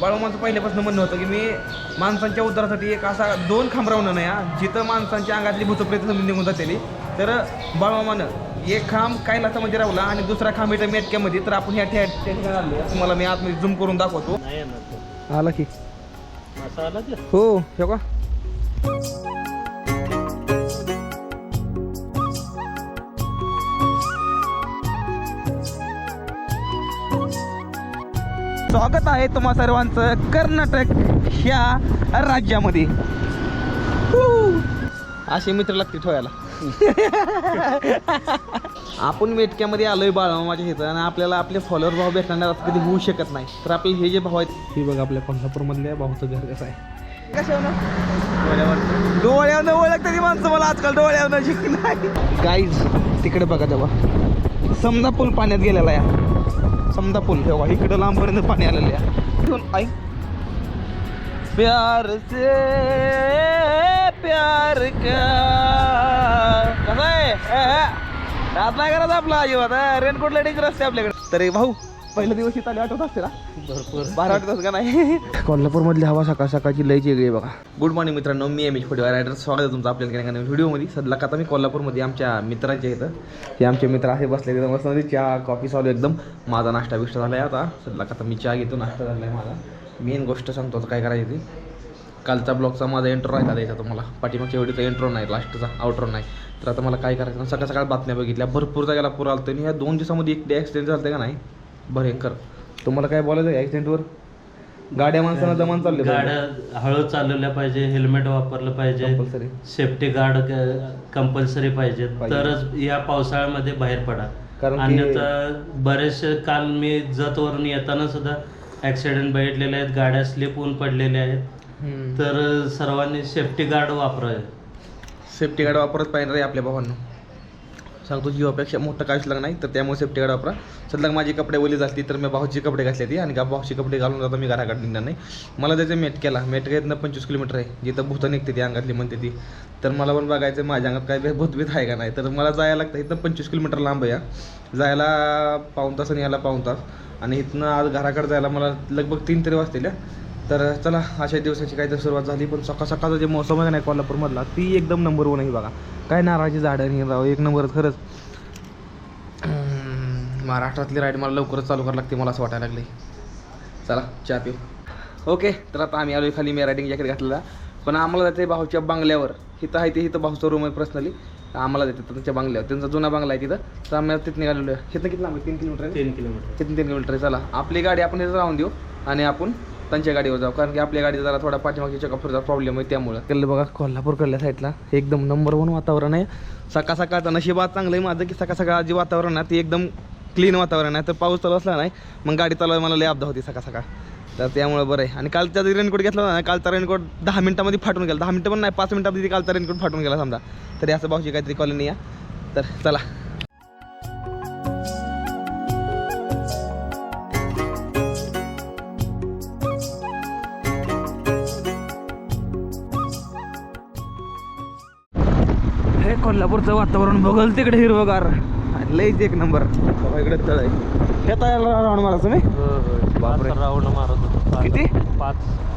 बाळूमांचं पहिल्यापासून म्हणणं होतं की मी माणसांच्या उद्धारासाठी एक असा दोन खांब रावणं नाही हा. जिथं माणसांच्या अंगातली भूतप्रेत समजून निघून जातेली. तर बाळूमामानं एक खांब कैलासामध्ये रावला आणि दुसरा खांब इथं मेटक्यामध्ये. तर आपण ह्या ठ्या ठिकाणी आलो तुम्हाला मी आतमध्ये झूम करून दाखवतो. आला की. हो हे का स्वागत आहे तुम्हा सर्वांचं कर्नाटक ह्या राज्यामध्ये. असे मित्र लागते ठेवायला. आपण मेटक्यामध्ये आलोय बाळमामाच्या इथं आणि आपल्याला आपले फॉलोअर भाव भेटणार असं कधी होऊ शकत नाही. तर आपले हे जे भाऊ आहेत हे बघा आपल्या कोल्हापूरमधल्या भाऊचं घर कसं आहे. डोळ्यानं ओळखते ती माणसं मला आजकाल शिकली नाही. गाईज तिकडे बघा तेव्हा. समजा पूल पाण्यात गेलेला आहे. समजा पूल तेव्हा इकडं लांबपर्यंत पाणी आलेलं आहे. इथून ऐक प्यार से प्यार क्या कसं आहे? रात नाही करत आपला अजिबात. रेनकोट लेडीज रस्ते आपल्याकडे. तरी भाऊ पहिला दिवस इथं आले आठवत असते ना? भरपूर. बारा वाटत का नाही? कोल्हापूरमधली हवा सकाळ सकाळची लयची वेगळी आहे बघा. गुड मॉर्निंग मित्रांनो मी एम एच फोडी रायडर स्वागत आहे तुमचं आपल्या काही व्हिडिओमध्ये. सध्या आता मी कोल्हापूरमध्ये आमच्या मित्रांच्या इथं. हे आमचे मित्र आहे बसले मस्त. मध्ये चहा कॉफी चालू एकदम. माझा नाश्ता बिष्टा झाला आहे आता. सध्या आता मी चहा घेतो नाश्ता झाला आहे माझा. मेन गोष्ट सांगतो आता काय करायची ती. कालचा ब्लॉगचा माझा एंट्रो राहिला द्यायचा तुम्हाला. पाठीमागच्या व्हिडिओचा एंट्रो नाही लास्टचा आउट्रो नाही. तर आता मला काय करायचं सकाळ सकाळ बातम्या बघितल्या. भरपूर जागेला पूर आलतो आणि ह्या दोन दिवसामध्ये एक डे ॲक्सिडेंट झालं का नाही? भयंकर तुम्हाला काय बोलायचं आहे ॲक्सिडेंटवर गाड्या माणसांना जमान चालले गाड्या हळू चालवल्या पाहिजे हेल्मेट वापरलं पाहिजे सेफ्टी गार्ड कंपल्सरी पाहिजे. तरच या पावसाळ्यामध्ये बाहेर पडा. कारण अन्यथा बरेचसे काल मी जतवरून येताना सुद्धा ऍक्सिडेंट बघितलेले आहेत. गाड्या स्लिप होऊन पडलेल्या आहेत. तर सर्वांनी सेफ्टी गार्ड वापरावे. सेफ्टी गार्ड वापरत पाहिजे आपल्या भावांना. सांगतो जीवापेक्षा मोठं काहीच लागणार नाही तर त्यामुळे सेफ्टी गार्ड वापरा. सध्या माझी कपडे ओली झाली तर मी भाऊची कपडे घातले ती आणि भाऊची कपडे घालून जातो मी घराकडे निघणार नाही. मला त्याचे मेट केला. मेट घेतनं पंचवीस किलोमीटर आहे. जिथं भूतं निघते ती अंगातली म्हणते ती. तर मला पण बघायचं माझ्या अंगात काय भूतभीत आहे का नाही. तर मला जायला लागतं इथं पंचवीस किलोमीटर लांब आहे जायला पाऊन तास आणि यायला पाऊन तास. आणि इथनं आज घराकडे जायला मला लगभग तीन तरी वाजतील तर चला अशा दिवसाची काहीतरी सुरुवात झाली पण सकाळ सकाळचं जे मौसम आहे नाही कोल्हापूरमधला ती एकदम नंबर वन आहे बघा. काय नारळाची झाडं आणि राव एक नंबरच खरंच. महाराष्ट्रातली राईड मला लवकरच चालू करावी लागते मला असं वाटायला लागले चला चहा पिऊ. ओके तर आता आम्ही आलो खाली मी रायडिंग जॅकेट घातलेला. पण आम्हाला जाते भाऊच्या बंगल्यावर. इथं आहे ते इथं भाऊचं रूम आहे पर्सनली आम्हाला जाते त्यांच्या बंगल्यावर. त्यांचा जुना बंगला आहे तिथं. तर आम्ही तिथं निघालेलो आहे. इथं किती लांब आहे? तीन किलोमीटर तीन किलोमीटर. तिथून तीन किलोमीटर आहे. चला आपली गाडी आपण इथं राहून देऊ आणि आपण त्यांच्या गाडीवर जाऊ. कारण की आपल्या गाडीचा जरा थोडा पाठीमागे चकाफरचा प्रॉब्लेम आहे त्यामुळं. केलं बघा कोल्हापूरकडल्या साईडला. एकदम नंबर वन वातावरण आहे. सकाळ सकाळचं नशिबात चांगलं आहे माझं की सकाळ सकाळ जे वातावरण आहे ते एकदम क्लीन वातावरण आहे. तर पाऊस चालू असला नाही मग गाडी चालवायला मला लय आपदा होती सकाळ सकाळ. तर त्यामुळे बरं आहे. आणि कालचा जरी रेनकोट घेतला ना कालचा रेनकोट दहा मिनिटामध्ये फाटून गेला. दहा मिनिटं पण नाही पाच मिनिटामध्ये कालचा रेनकोट फाटून गेला समजा. तरी असं भाऊची काहीतरी कॉलनी आहे तर चला. कोल्हापूरचं वातावरण बघल तिकडे हिरवगार. लईच एक नंबर. इकडे तळ आहे. हे तयाला राऊंड मारा तुम्ही. बापरे. राऊंड मारत होतो. किती? पाच.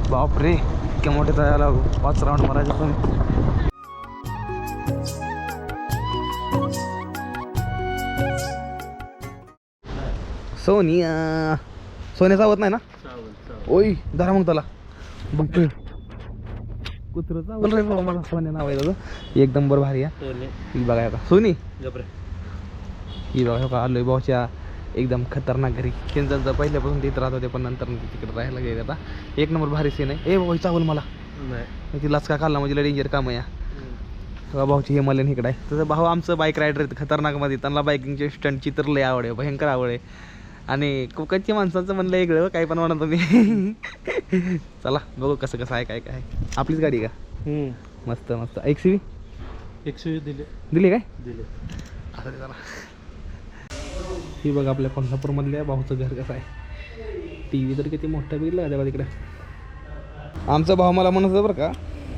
बापरे. इतक्या मोठे तयाला पाच राऊंड मारायचे तुम्ही. सोनिया. सोन्या चावत नाही ना? ओय धरा मग त्याला. बघतोय. कुत्र चावल रे बाबा मला सोन्या नाव आहे त्याचं एक नंबर भारी आहे. सोने. ही बघा आता. सोनी. ही बघा हो का आलोय भाऊच्या एकदम खतरनाक घरी. त्यांचं पहिल्यापासून तिथं राहत होते पण नंतर तिकडे राहायला गेले आता. एक नंबर भारी सीन आहे. ए भाऊ चावल मला. नाही. ती लचका खाल्ला म्हणजे डेंजर काम आहे. तेव्हा भाऊची हिमालयन इकडे आहे. तसं भाऊ आमचं बाईक रायडर आहेत खतरनाकमध्ये त्यांना बाईकिंगची स्टंटची तर लय आवड आहे भयंकर आवड आहे. आणि कोकणची माणसांचं म्हणलं वेगळं काय पण म्हणा तुम्ही. चला बघू कसं कसं आहे काय काय. आपलीच गाडी का? मस्त मस्त. एक सी एकशे दिले. दिली काय? दिले. असं चला. ही बघा आपल्या कोल्हापूरमधल्या भाऊचं घर कसं आहे. टी व्ही तर किती मोठं बघितलं का तेव्हा तिकडे? आमचा भाऊ मला म्हणत होता बरं का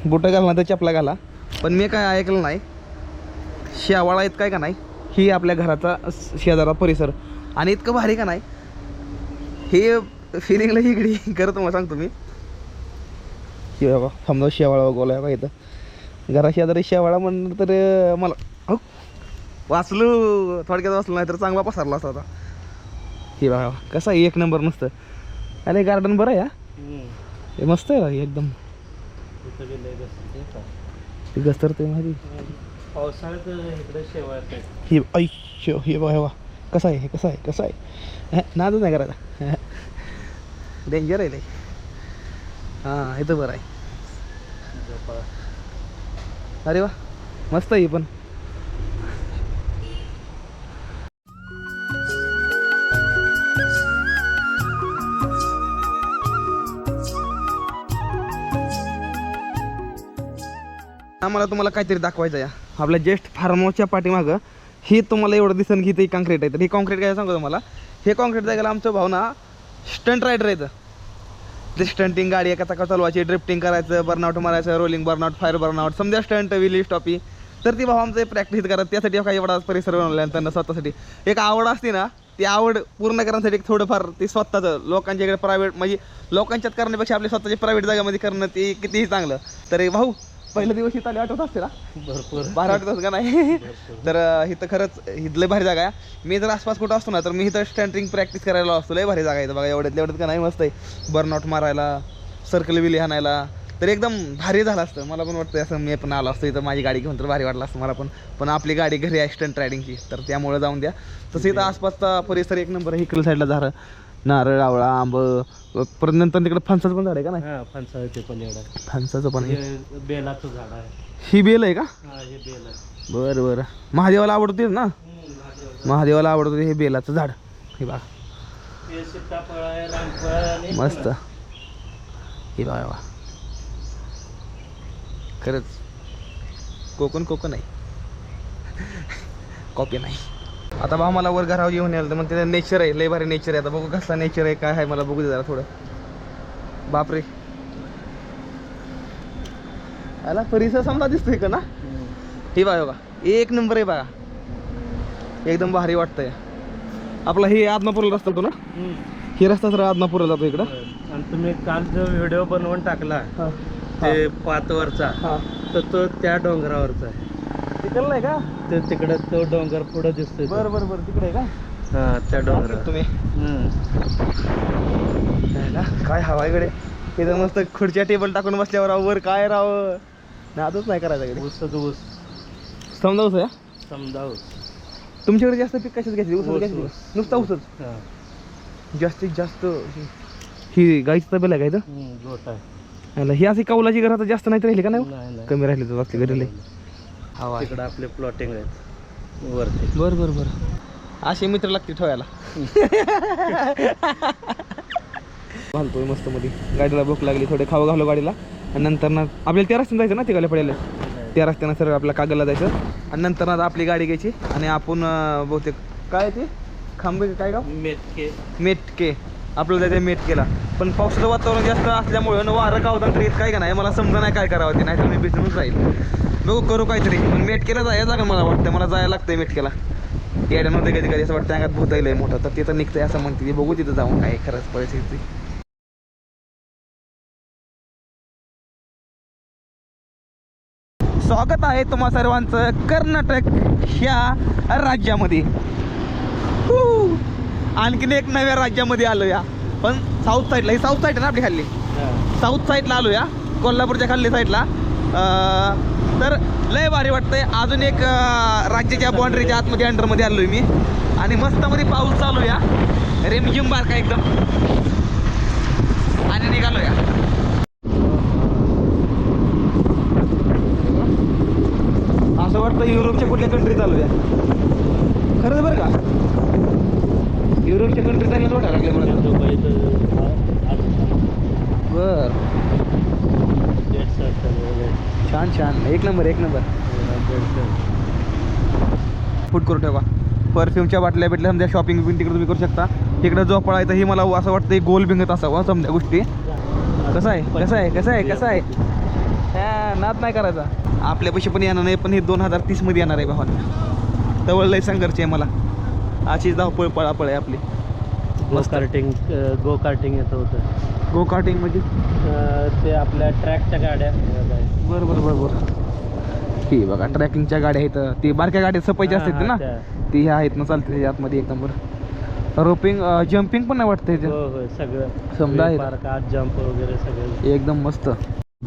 बुटं घालणार तर चपला घाला. पण मी काय ऐकलं नाही शेवाळा इतका आहे का नाही ही आपल्या घराचा शेजारा परिसर. आणि इतकं भारी का नाही? हे फिलिंगला इकडे करत मग सांगतो मी. हे बाबा समजा शेवाळा गोला आहे बा इथं. घरा शेजारी शेवाळा म्हणलं तर मला हो वाचलो. थोडक्यात वाचलो नाही तर चांगला पसरला असता होता हे बाबा कसं आहे? एक नंबर मस्त. अरे गार्डन बरं आहे हा? हे मस्त आहे हे एकदम. ते गस्तर ते माहिती. पावसाळ्यात इकडे आहे. हे ऐश्य हे बा हे बा कसं आहे हे कसं आहे कसं आहे हं, नादच नाही करायचा. डेंजर आहे ते. हां हे तर बरं आहे. अरे वा मस्त आहे पण. आम्हाला तुम्हाला काहीतरी दाखवायचं आहे. आपल्या ज्येष्ठ फार्म हाऊसच्या पाठीमागं हे तुम्हाला एवढं दिसन की ते कॉन्क्रीट आहे. तर हे कॉन्क्रीट काय सांगतो तुम्हाला? हे कॉन्क्रीट जायला आमचं भावना स्टंट रायडर येतं ते स्टंटिंग गाडी एका चाका चालवायची ड्रिफ्टिंग करायचं बर्नआउट मारायचं रोलिंग बर्नआउट फायर बर्नआउट समजा स्टंट विली टॉपी तर ती भाऊ आमचं प्रॅक्टिस करत त्यासाठी काही एवढा परिसर बनवला त्यांना स्वतःसाठी. एक आवड असते ना ती आवड पूर्ण करण्यासाठी एक थोडंफार ते स्वतःचं लोकांच्या इकडे प्रायव्हेट म्हणजे लोकांच्यात करण्यापेक्षा आपल्या स्वतःच्या प्रायव्हेट जागेमध्ये करणं ते कितीही चांगलं. तर भाऊ पहिल्या दिवस इथं आले आठवत असते ना? भरपूर. बारा वाटत का नाही? तर इथं खरंच इथं लय भारी जागा आहे. मी जर आसपास कुठं असतो ना तर मी इथं स्टँटिंग प्रॅक्टिस करायला असतो. लय भारी जागा आहे इथं बघा एवढ्यात एवढ्यात का नाही मस्त आहे. बर्नआउट मारायला सर्कल विली हाणायला तर एकदम भारी झालं असतं. मला पण वाटतं असं मी पण आलो असतो इथं. माझी गाडी घेऊन तर भारी वाटलं असतं मला पण. पण आपली गाडी घरी आहे स्टंट रायडिंगची तर त्यामुळे जाऊन द्या. तसं इथं आसपासचा परिसर एक नंबर आहे. इकडल्या साईडला झाडं नारळ आवळा आंब परत नंतर तिकडे फणसाचं पण झाड आहे का नाही? हा फणसाळ्याचे पण एवढा फणसाचं पण आहे. हे बेलाचं झाड आहे. ही बेल आहे का? हा हे बेल आहे. बरं बरं. महादेवाला आवडतेच ना? महादेवाला. आवडतं हे बेलाचं झाड. हे बघा. हे सीताफळ आहे रामफळ आहे आणि मस्त. हे बघा बघा. खरंच. कोकण कोकण आहे. कॉपी नाही. आता बा मला वर घरावर येऊन यायला तर मग तिथे नेचर आहे. लय भारी नेचर आहे. आता बघू कसला नेचर आहे काय आहे मला बघू दे जरा थोडं. बापरे. आला परिसर समजा दिसतोय का ना. हे बघा बघा. एक नंबर आहे बघा. एकदम भारी वाटतंय. आपला हे आदमापूरला रस्ता होतो ना. हे रस्ता सर आदमापूरला जातो इकडं. आणि तुम्ही काल जो व्हिडिओ बनवून टाकला ते पातवरचा तर तो त्या डोंगरावरचा आहे. तिकडलं नाही का? ते तिकडे तो डोंगर पुढे दिसतोय. बरं बरं बरं. तिकडे आहे का? हा त्या डोंगरावर. तुम्ही. ना काय हवा इकडे? इथं मस्त खुर्च्या टेबल टाकून बसल्यावर राव वर काय राव? नादच नाही करायचं इकडे. ऊसच ऊस. समजा ऊस आहे समजा ऊस. तुमच्याकडे जास्त पीक कशाच घ्यायची? ऊस घ्यायची. नुसता ऊसच. जास्तीत जास्त ही गाईची तब्येल आहे का इथं? गोट आहे. ही अशी कौलाची घरात जास्त नाही राहिली का नाही? कमी राहिली तर असली घरी हवा आहे. तिकडे आपले प्लॉटिंग आहेत. वरती. बर बर बर. असे मित्र लागते ठेवायला. घालतोय मस्त मध्ये गाडीला भूक लागली थोडे खावं घालो गाडीला. आणि नंतर ना आपल्याला त्या रस्त्याने जायचं ना तिकडे पडेल. त्या रस्त्यानं सर आपल्या कागदला जायचं. आणि नंतर ना आपली गाडी घ्यायची. आणि आपण अं, बहुतेक काय ते? खांबे काय गाव? मेथके मेटके. आपल्याला जायचं मेटकेला पण पावसाचं वातावरण जास्त असल्यामुळे वारं गावतात तर येत काय का नाही मला समजा नाही काय करावं ते नाही तर मी भिजूनच राहील. बघू करू काहीतरी. पण मेटकेला जायचं लागेल मला वाटतं? मला जायला लागतंय मेटकेला येड्यामध्ये कधी कधी असं वाटतं अंगात भूत आहे मोठं. तर तिथं निघतंय असं म्हणते ती. बघू तिथं जाऊन काय खरंच परिस्थिती. स्वागत आहे तुम्हा सर्वांचं कर्नाटक ह्या राज्यामध्ये. आणखीन एक नव्या राज्यामध्ये आलो या पण साऊथ साईडला ही साऊथ साईड आहे ना आपली खाल्ली? साऊथ साईडला आलो या कोल्हापूरच्या खाल्ली साईडला तर लय भारी वाटतंय. अजून एक राज्याच्या बाउंड्रीच्या आतमध्ये अंडरमध्ये आलोय मी. आणि मस्त मध्ये पाऊस चालू या रिमझिम बारका एकदम. आणि निघालो या असं वाटतं युरोपच्या कुठल्या कंट्रीत चालू या खरंच बरं का? युरोपच्या कंट्रीत चालण्यात वाटायला लागले बर. छान छान. एक नंबर एक नंबर. फूड करून ठेवा परफ्यूमच्या बाटल्या भेटल्या समजा शॉपिंग बिपिंग तिकडे तुम्ही करू शकता. तिकडे जो पळायचं ही मला असं वाटतं गोल भिंगत असावं समजा गोष्टी. कसं आहे? कसं आहे? कसं आहे? कसं आहे? हा, नाद नाही करायचा. आपल्या पैसे पण येणार नाही पण हे दोन हजार तीसमध्ये येणार आहे भावानं. तवळ लय संघर्ष आहे मला. अशीच धावपळ पळापळ आहे आपली. गो. कार्टिंग गो कार्टिंग येतं होतं. गो कार्टिंग म्हणजे? अं, ते आपल्या ट्रॅकच्या गाड्या. बरं बरं बरं बरं. ही बघा ट्रॅकिंगच्या गाड्या आहेत. ती बारक्या गाड्या सपायच्या हा, असतात ना. ती ह्या आहेत ना चालते त्याच्या आतमध्ये एकदम बरं. रोपिंग जम्पिंग पण नाही वाटतं हो हो सगळं. समजा आहे. पार्क जम्प वगैरे सगळं. एकदम मस्त.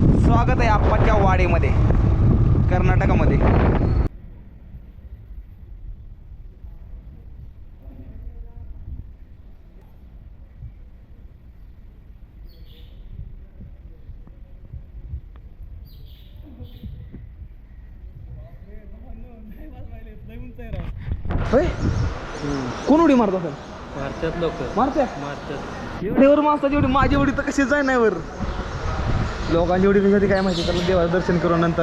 स्वागत आहे आप्पाच्या वाडीमध्ये कर्नाटकामध्ये. होय? कोण उडी मारत असेल? मारतात लोक. मारत्या मारतात. एवढीवर माणसाची एवढी माझी एवढी तर कशी जाय नाही वर लोकांची एवढी कधी काय माहिती? त्याला देवाचं दर्शन करून नंतर.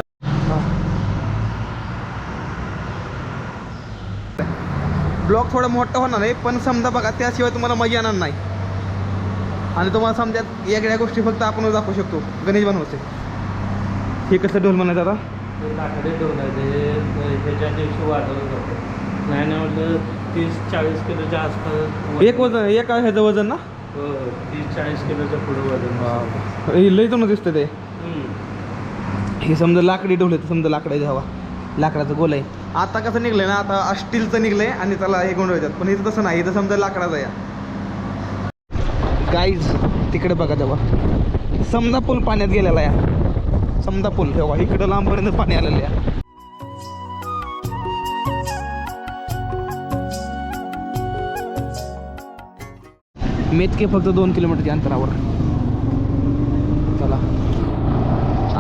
ब्लॉग थोडा मोठा होणार नाही पण समजा बघा त्याशिवाय तुम्हाला मजा येणार नाही. आणि तुम्हाला समजा वेगळ्या गोष्टी फक्त आपणच दाखवू शकतो. गणेश बनवायचे. हे कसं ढोल म्हणायचं आता? नाही नाही म्हटलं तीस चाळीस किलोच्या आसपास एक वजन एका ह्याचं वजन ना? हो हो, तीस चाळीस किलोच्या पुढे वजन. हे लई जण दिसतं ते. हम्म. हे समजा लाकडी ढोल आहे समजा लाकडाची हवा. लाकडाचं गोल आहे. आता कसं निघलंय ना आता स्टीलचं निघलंय आणि त्याला हे गोंधळतात पण इथं तसं नाही इथं समजा लाकडाचं आहे. गाईज तिकडे बघा तेव्हा समजा पूल पाण्यात गेलेला आहे. समजा पूल तेव्हा इकडं लांबपर्यंत पाणी आलेलं आहे. मेतके फक्त दोन किलोमीटरच्या अंतरावर. चला.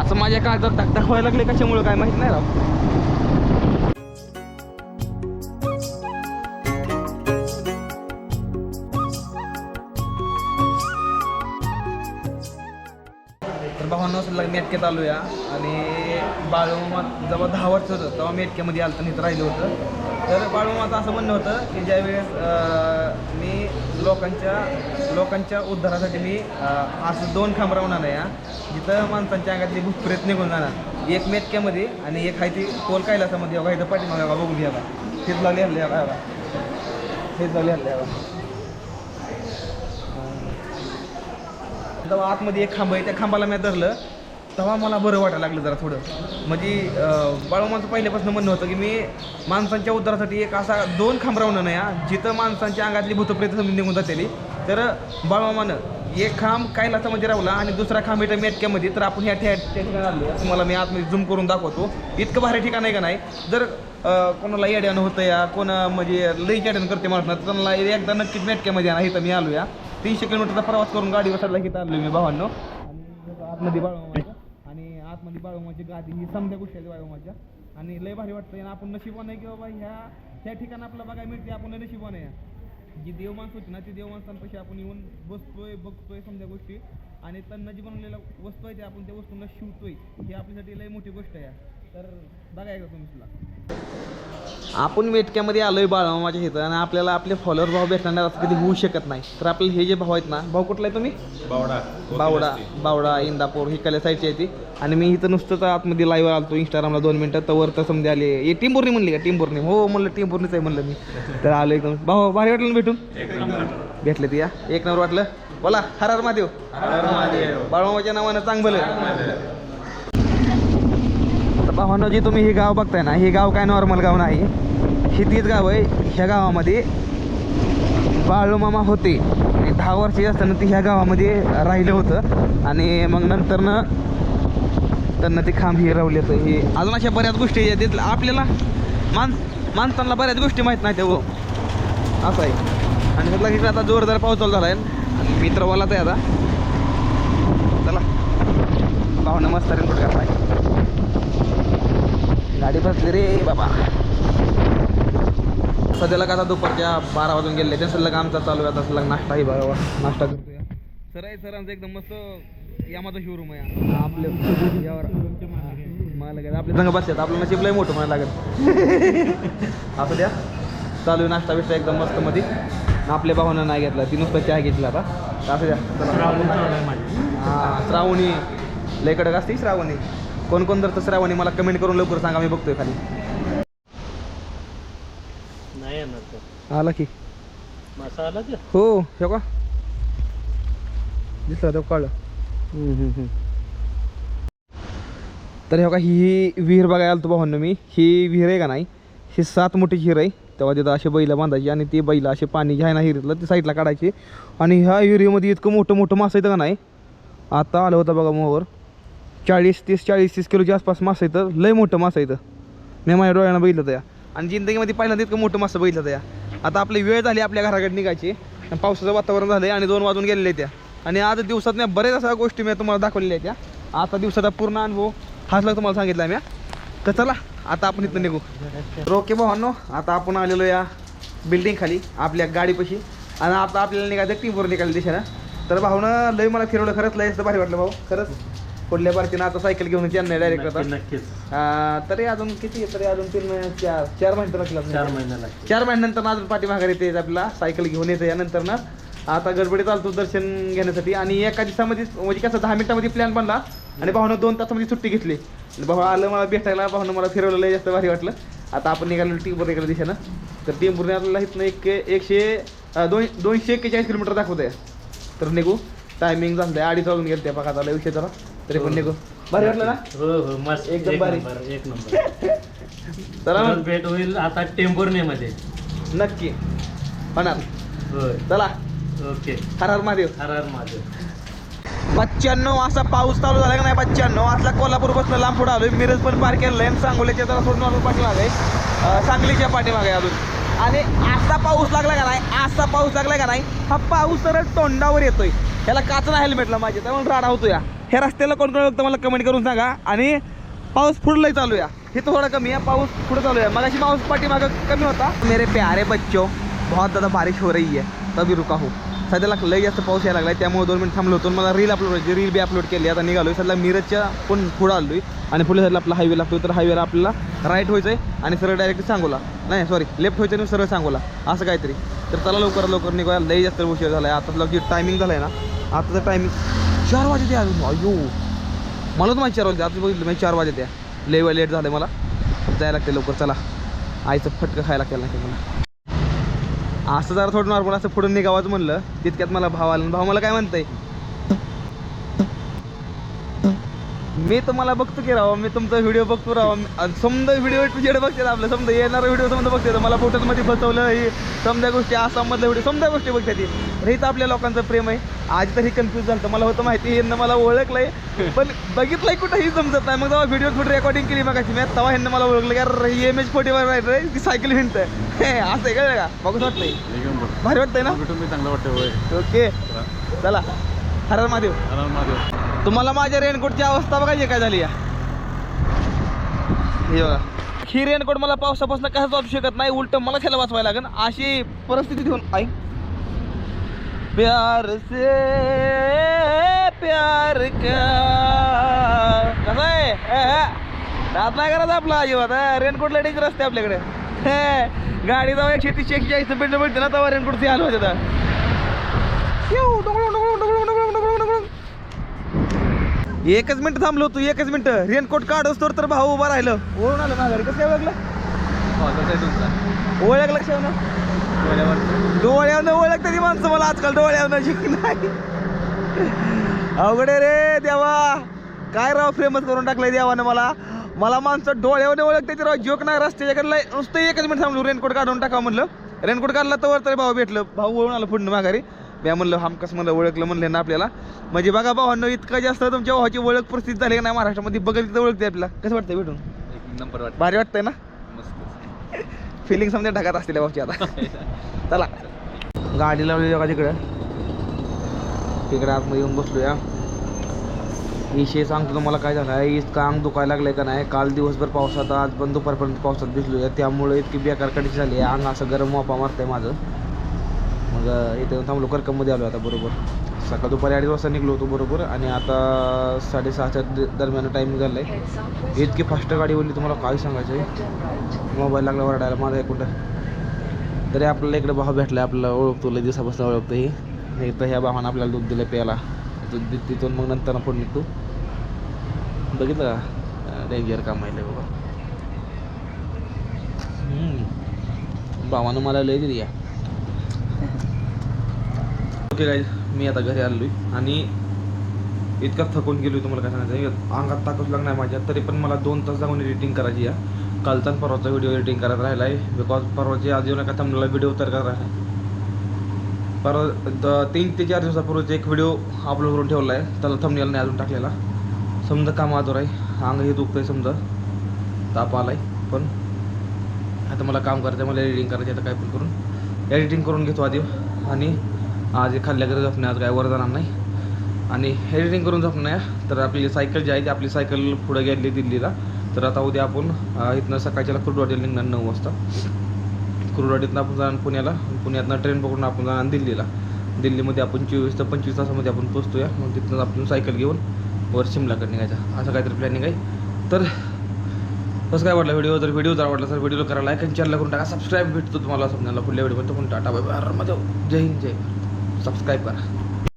असं माझ्या काळजात धक व्हायला लागले कशामुळे काय माहीत नाही राव. भावांना मेटक्यात आलो या आणि बाळूमात जेव्हा दहा वर्ष होतं तेव्हा मेटक्यामध्ये आलं तर राहिलं होतं. तर बाळूमाचं असं म्हणणं होतं की ज्यावेळेस मी लोकांच्या लोकांच्या उद्धारासाठी मी असं दोन खांब राहणार या जिथं माणसांच्या अंगातली भूतप्रेत निघून जाणार. एक मेटक्यामध्ये आणि एक आहे ती कोल कैलासामध्ये. बघा इथं पाठीमागा बघा बघून घ्या हेच लावली हल्ले बघा. हेच लावली हल्ले बघा. तेव्हा आतमध्ये एक खांब आहे त्या खांबाला मी धरलं. तेव्हा मला बरं वाटायला लागलं जरा थोडं. म्हणजे अं, बाळूमाचं पहिल्यापासून म्हणणं होतं की मी माणसांच्या उद्धारासाठी एक असा दोन खांबरावणं नाही हा, जिथं माणसांच्या अंगातली भूतप्रेत समजून निघून जातेली. तर बाळूमामानं एक खांब कैलासामध्ये रावला आणि दुसरा खांब इथं मेटक्यामध्ये. तर आपण ह्या ठिकाणी तुम्हाला मी आतमध्ये झूम करून दाखवतो. इतकं भारी ठिकाण आहे का नाही? जर कोणाला येड्यानं होतं या कोणा म्हणजे लई येड्यानं करते माणूस तर त्यांना एकदा नक्कीच मेटक्यामध्ये आणा इथं मी आलो या तीनशे किलोमीटरचा प्रवास करून गाडी बसायला इथं आलो मी भावांनो. आणि आतमध्ये बाळूमाच्या मध्ये बाळूमाची गादी ही समजा गोष्टी आहेत बाळूमाच्या आणि लय भारी वाटतं आणि आपण नशिबान आहे की बाबा ह्या त्या ठिकाणी आपला बघायला मिळते आपण नशिबान आहे. जी देव माणसं होती ना ती देव माणसांपाशी आपण येऊन बसतोय बघतोय समजा गोष्टी. आणि त्यांना जी बनवलेल्या वस्तू आहे त्या आपण त्या वस्तूंना शिवतोय. ही आपल्यासाठी लय मोठी गोष्ट आहे. तर बघाय का तुम्ही आपण मेटक्यामध्ये आलोय बाळमामाच्या इथं आणि आपल्याला आपले फॉलोअर भाव भेटणार असं कधी होऊ शकत नाही. तर आपले हे जे भाऊ आहेत ना भाऊ कुठला आहे तुम्ही? बावडा. बावडा बावडा इंदापूर ही कल्या साईडची आहे ती. आणि मी इथं नुसतंच आतमध्ये लाईव्ह आलतो इंस्टाग्रामला दोन मिनटं तर वर तर समजा आले हे टिंबुर्णी म्हणली का? टिंबुर्णी. हो म्हणलं टिंबुर्णीच आहे म्हणलं मी. तर आलो एकदम. भाऊ भारी वाटलं भेटून? भेटले ती या एक नंबर वाटलं. बोला हर हर महादेव. बाळमामाच्या नावानं चांग भलं तर भावानं जी तुम्ही हे गाव बघताय ना हे गाव काय नॉर्मल गाव नाही. ही तीच गाव आहे ह्या गावामध्ये बाळूमामा होते. आणि दहा वर्षे असताना ती ह्या गावामध्ये राहिलं होतं. आणि मग नंतरनं त्यांना ते खांब हे रावले होतं हे अजून अशा बऱ्याच गोष्टी आहेत. तिथलं आपल्याला मान माणसांना बऱ्याच गोष्टी माहीत नाही हो. असं आहे. आणि त्यातला इकडे आता जोरदार पाऊस चालू झाला आहे आणि मित्र बोलाच आहे आता. चला. भावना मस्त रेनकोट घातलाय गाडी बसली रे बाबा. सध्याला का आता दुपारच्या बारा वाजून गेले त्या सल्लग आमचा चालू आहे आता सल्लग नाश्ता ही बघा नाश्ता करतोय. सर आहे सरांचं एकदम मस्त यामाचं शोरूम आहे. आपले यावर मला काय आपले संघ बसतात आपलं नशीब लय मोठं म्हणायला लागत असं द्या. चालू आहे नाश्ता बिष्टा एकदम मस्त मध्ये आपल्या भावानं नाही घेतला ती नुसतं चहा घेतला आता. तर असं द्या. हां श्रावणी. लय कडक असते श्रावणी. कोण कोण जर तर श्रावणी मला कमेंट करून लवकर सांगा मी बघतोय खाली. नाही येणार तो आला की. ते हो हे का दिसलं तो कळलं तर हे बघा ही विहीर बघायला आलो भावांनो मी. ही विहीर आहे का नाही? ही सात मोठी विहीर आहे. तेव्हा तिथं असे बैल बांधायची आणि ते बैल असे पाणी आहे ना विहिरीतलं ते साईडला काढायचे. आणि ह्या विहिरीमध्ये इतकं मोठं मोठं मासं येतं का नाही? आता आलं होतं बघा मोहर. चाळीस तीस चाळीस तीस किलोच्या आसपास मासा येतं लय मोठं मासा येतं मी माझ्या डोळ्यानं बघितलं त्या आणि जिंदगीमध्ये पहिल्यांदा इतकं मोठं मासा बघितलं त्या आता आपली वेळ झाली आपल्या घराकडे निघायची. आणि पावसाचं वातावरण झालं आहे आणि दोन वाजून गेलेले त्या आणि आज दिवसात मी बरेच अशा गोष्टी मी तुम्हाला दाखवलेल्या आहेत त्या आता दिवसाचा पूर्ण अनुभव हाच लाग तुम्हाला सांगितला मी तर चला आता आपण इथं निघू. रोके ओके भावांनो आता आपण आलेलो या बिल्डिंग खाली आपल्या गाडीपाशी. आणि आता आपल्याला निघायचं टीमवर निघाल्या दिशेनं. तर भाऊनं लय मला फिरवलं खरंच लय भारी वाटलं भाऊ. खरंच पुढल्या बारतीनं आता सायकल घेऊन चेन्नई डायरेक्ट आता. नक्की- नक्कीच. अं, तरी अजून किती? तरी अजून तीन महिने चार चार महिने तर लागतील. चार. महिन्याला चार महिन्यानंतर अजून पाठीमाघारी येते आपला सायकल घेऊन येते यानंतर ना. आता गडबडीत चालतो दर्शन घेण्यासाठी आणि एका दिवसामध्ये म्हणजे कसं दहा मिनिटामध्ये प्लॅन बनला आणि भावानं दोन तासामध्ये सुट्टी घेतली. आणि भाऊ आलं मला भेटायला भावानं मला फिरवलं लय जास्त भारी वाटलं. आता आपण निघालो टीमपूर इकडे दिशेनं. तर टीमपूरने आपल्याला इथनं एक एकशे अं, दोन दोनशे एक्केचाळीस किलोमीटर दाखवत आहे तर निघू. टायमिंग झालं आहे अडीच वाजून गेलं त्या बघा आता विषय जरा तरी पण निघू. भारी वाटलं ना? हो हो मस्त. एकदम एक भारी. नंबर एक नंबर. चला परत भेट होईल आता टेंभुर्णीमध्ये. नक्की. होणार. होय. चला. ओके. हर हर महादेव. हर हर महादेव. बच्च्याण्णव असा पाऊस चालू झाला का नाही बच्च्याण्णव असला कोल्हापूर बसनं लांब पुढे आलोय. मिरज पण पार केलेलं आहे. सांगोल्याच्या जरा सोडून अजून पाठीमागे. आहे. अं, सांगलीच्या पाठीमागे आहे अजून. आणि असा पाऊस लागला का नाही? असा पाऊस लागला का नाही? हा पाऊस तर तोंडावर येतोय. ह्याला काचना हेल्मेटला माझे त्यामुळे राडा होतो या ह्या रस्त्याला कोण कोण बघतं मला कमेंट करून सांगा. आणि पाऊस पुढलंही चालू या हे थोडा कमी आहे पाऊस पुढे चालू आहे. मगाशी पाऊस पाठीमागं कमी होता. मेरे प्यारे बच्चो बहुत ज़्यादा बारिश हो रही है तभी रुका हो. सध्याला लई जास्त पाऊस यायला लागलाय त्यामुळे दोन मिनिट थांबलो होतो मला रील अपलोड करायची रील बी अपलोड केली आता निघालोय. सध्या मिरजच्या पण पुढं आलोय. आणि पुढे साईडला आपला हायवे लागतो तर हायवेला आपल्याला राईट व्हायचं आहे आणि सरळ डायरेक्ट सांगोला. नाही सॉरी लेफ्ट व्हायचं आणि सरळ सांगोला. असं काहीतरी. तर चला लवकर लवकर निघूया. लई जास्त उशीर झाला आहे आता जे टायमिंग झालं आहे ना आताचं टायमिंग चार वाजे ते अजून. अयो मला तर माहिती चार वाजते आता बघितलं माहिती चार वाजे त्या लई लेट झालं मला. जायला लागते लवकर. चला. आईचं फटकं खायला लागेल नाही मला. असं जरा थोडं नॉर्मल असं पुढून निघावाच म्हणलं तितक्यात मला भाव आला. भाऊ भाव मला काय म्हणतंय? मी तुम्हाला बघतो की राव मी तुमचा व्हिडिओ बघतो राव. आणि समजा व्हिडिओ तुझ्याकडे बघते आपलं समजा येणारा व्हिडिओ समजा बघते मला फोटोमध्ये फसवलं हे समजा गोष्टी आसाममधल्या व्हिडिओ समजा गोष्टी बघते ती. हेच आपल्या लोकांचं प्रेम आहे. आज तरी कन्फ्यूज झालं मला होतं माहिती यांना मला ओळखलंय. पण बघितलंय कुठंही समजत नाही. मग जेव्हा व्हिडिओ थोडी रेकॉर्डिंग केली मग मी. तेव्हा ह्यांना मला ओळखलं की एम एच फोर्टी वर आहे ती सायकल हिंडतंय हे असं आहे का बघत वाटतंय. भारी वाटतंय ना? चांगलं वाटतं ओके चला. हर हर महादेव. आराम महादेव. तुम्हाला माझ्या रेनकोटची अवस्था बघायची काय झाली या? हे बघा. ही रेनकोट मला पावसापासून कसं वाचू शकत नाही उलट मला त्याला वाचवायला लागेल. अशी परिस्थिती घेऊन आई प्यार से प्यार का? कसं आहे. रात नाही करायचं आपला अजिबात रेनकोट डेंजर असते आपल्याकडे. हे, गाडी जाऊ एकशे तीसशे एकशे चाळीस पेट्रोल मिळते ना तेव्हा रेनकोटची हाल होते. एकच मिनिट थांबलो तू एकच मिनिट. रेनकोट काढोस तर तर भाऊ उभा राहिलं. ओळून आलं माघारी. कसं काय ओळखलं? ओळखलं कशा डोळ्यानं ओळखते ती माणसं मला आजकाल डोळ्यानं शिक नाही. अवघड रे देवा. काय राव फेमस करून टाकलंय देवानं मला? मला माणसं डोळ्यावर ओळखते ते राव जोक नाही रस्त्याच्याकडे लय- नुसतं एकच मिनिट थांबलो रेनकोट काढून टाका म्हणलं. रेनकोट काढला तर तरी भाऊ भेटलं. भाऊ ओळून आलं पुढं माघारी. मी म्हणलं हमकस म्हणलं ओळखलं म्हणलं ना आपल्याला. म्हणजे बघा भावांनो इतकं जास्त तुमच्या भावाची ओळख प्रसिद्ध झाली का नाही महाराष्ट्रामध्ये? बघल तिथं ओळखते आपल्याला. कसं वाटतं भेटून? नंबर वाटतं भारी वाटतंय ना? मस्त. फिलिंग समजा ढगात असतील भाऊची आता. चला. गाडी लावली बघा तिकडं. तिकडे आतमध्ये येऊन बसलो या विषय सांगतो तुम्हाला काय झालं आहे. इतकं अंग दुखायला लागलंय का नाही? काल दिवसभर पावसात आज पण दुपारपर्यंत पावसात भिजलो या त्यामुळे इतकी बेकार कडीची झाली आहे. अंग असं गरम वापा मारतंय माझं. मग इथे येऊन थांबलो करकममध्ये आलो आता बरोबर. सकाळ दुपारी अडीच वाजता निघलो होतो बरोबर आणि आता साडेसहाच्या दरम्यान टाईम झाला आहे इतकी फास्ट गाडी बोलली तुम्हाला काय सांगायचं आहे? मोबाईल लागला वरडायला माझा एक कुठं? तरी आपल्याला इकडे भाव भेटला आपल्याला ओळखतो लय दिवसापासून ओळखतो ही. नाही तर ह्या भावानं आपल्याला दूध दिलं प्यायला. दूध तिथून मग नंतर फोन निघतो. बघितलं का? डेंजर काम आहे बाबा. भावानं मला लय दिली या. ओके गाईज मी आता घरी आलो आणि इतका थकून गेलो तुम्हाला काय सांगायचं अंगात ताकद लागणार माझ्या तरी पण मला दोन तास जाऊन एडिटिंग करायची या कालचा परवाचा व्हिडिओ एडिटिंग करत राहिला आहे बिकॉज परवाची आज येऊन का थांबलेला व्हिडिओ तर करायला राहिला परवा द- तीन ते चार दिवसापूर्वीचा एक व्हिडिओ अपलोड करून ठेवला आहे त्याला थंबनेल नाही अजून टाकलेला. समजा काम आजवर आहे अंग हे दुखतंय समजा ताप आलाय पण आता मला काम करायचं आहे, मला एडिटिंग करायचं आहे, आता काय पण करून. एडिटिंग करून घेतो आधी. आणि आज खाल्ल्याकडे झोपणे आज काय वर जाणार नाही. आणि एडिटिंग करून झोपणं तर आपली सायकल जी आहे ती आपली सायकल पुढे गेली दिल्लीला. तर आता उद्या आपण इथनं सकाळच्याला कुर्डवाडीला निघणार नऊ वाजता. कुर्डवाडीतनं आपण जाणार पुण्याला. पुण्यातनं ट्रेन पकडून आपण जाणार दिल्लीला. दिल्लीमध्ये आपण चोवीस ते पंचवीस तासामध्ये आपण पोचतोया मग तिथनं आपण सायकल घेऊन वर शिमलाकडे निघायचा. असं काहीतरी प्लॅनिंग आहे. तर कसं काय वाटलं व्हिडिओ जर व्हिडिओ जर आवडला तर व्हिडिओ करायला लाईक आणि चॅनल करून टाका. सबस्क्राईब भेटतो तुम्हाला. समजायला पुढल्या व्हिडिओमध्ये पण टाटा बाय बाय जय हिंद जय भारत सबस्क्राईब करा